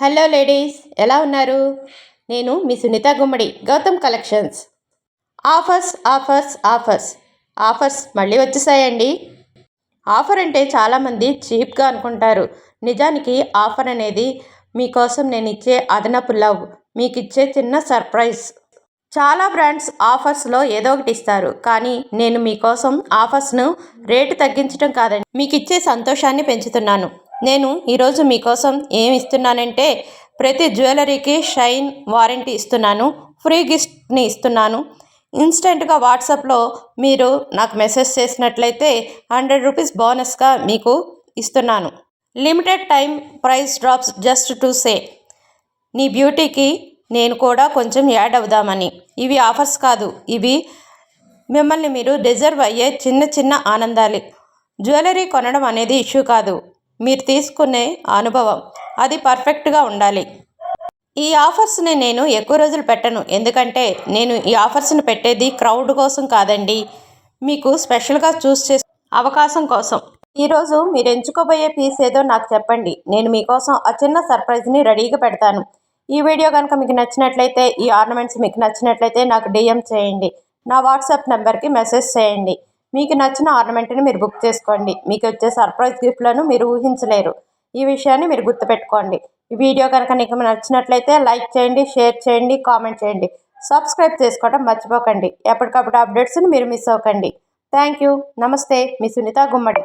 Hello ladies ఎలా ఉన్నారు? నేను మీ Sunitha Gummadi Gautam collections. Offers offers offers. Offers మళ్ళీ వచ్చేసాయండి. ఆఫర్ అంటే చాలామంది చీప్గా అనుకుంటారు. నిజానికి ఆఫర్ అనేది మీకోసం నేను ఇచ్చే అదనపు లవ్ మీకు ఇచ్చే చిన్న సర్ప్రైజ్. చాలా బ్రాండ్స్ ఆఫర్స్లో ఏదో ఒకటి ఇస్తారు. కానీ నేను మీకోసం ఆఫర్స్ను రేటు తగ్గించడం కాదండి. మీకు ఇచ్చే సంతోషాన్ని పెంచుతున్నాను. నేను ఈరోజు మీకోసం ఏమి ఇస్తున్నానంటే ప్రతి జ్యువెలరీకి షైన్ వారంటీ ఇస్తున్నాను ఫ్రీ గిఫ్ట్ని ఇస్తున్నాను. ఇన్స్టెంట్గా వాట్సాప్లో మీరు నాకు మెసేజ్ చేసినట్లయితే హండ్రెడ్ రూపీస్ బోనస్గా మీకు ఇస్తున్నాను. Limited time price drops just to say. నీ బ్యూటీకి నేను కూడా కొంచెం యాడ్ అవుదామని. ఇవి ఆఫర్స్ కాదు ఇవి మిమ్మల్ని మీరు డిజర్వ్ అయ్యే చిన్న చిన్న ఆనందాలు. జ్యువెలరీ కొనడం అనేది ఇష్యూ కాదు. మీరు తీసుకునే అనుభవం. అది పర్ఫెక్ట్గా ఉండాలి. ఈ ఆఫర్స్ని నేను ఎక్కువ రోజులు పెట్టను. ఎందుకంటే నేను ఈ ఆఫర్స్ని పెట్టేది క్రౌడ్ కోసం కాదండి. మీకు స్పెషల్గా చూస్ చేసే అవకాశం కోసం. ఈరోజు మీరు ఎంచుకోబోయే పీస్ ఏదో నాకు చెప్పండి. నేను మీకోసం ఆ చిన్న సర్ప్రైజ్ని రెడీగా పెడతాను. ఈ వీడియో కనుక మీకు నచ్చినట్లయితే ఈ ఆర్నమెంట్స్ మీకు నచ్చినట్లయితే నాకు డిఎం చేయండి. నా వాట్సాప్ నెంబర్కి మెసేజ్ చేయండి. మీకు నచ్చిన ఆర్నమెంట్ని మీరు బుక్ చేసుకోండి. మీకు వచ్చే సర్ప్రైజ్ గిఫ్ట్లను మీరు ఊహించలేరు. ఈ విషయాన్ని మీరు గుర్తుపెట్టుకోండి. ఈ వీడియో కనుక మీకు నచ్చినట్లయితే లైక్ చేయండి షేర్ చేయండి కామెంట్ చేయండి. సబ్స్క్రైబ్ చేసుకోవడం మర్చిపోకండి. ఎప్పటికప్పుడు అప్డేట్స్ని మీరు మిస్ అవ్వకండి. థ్యాంక్ యూ నమస్తే. మీ సునీత గుమ్మడి.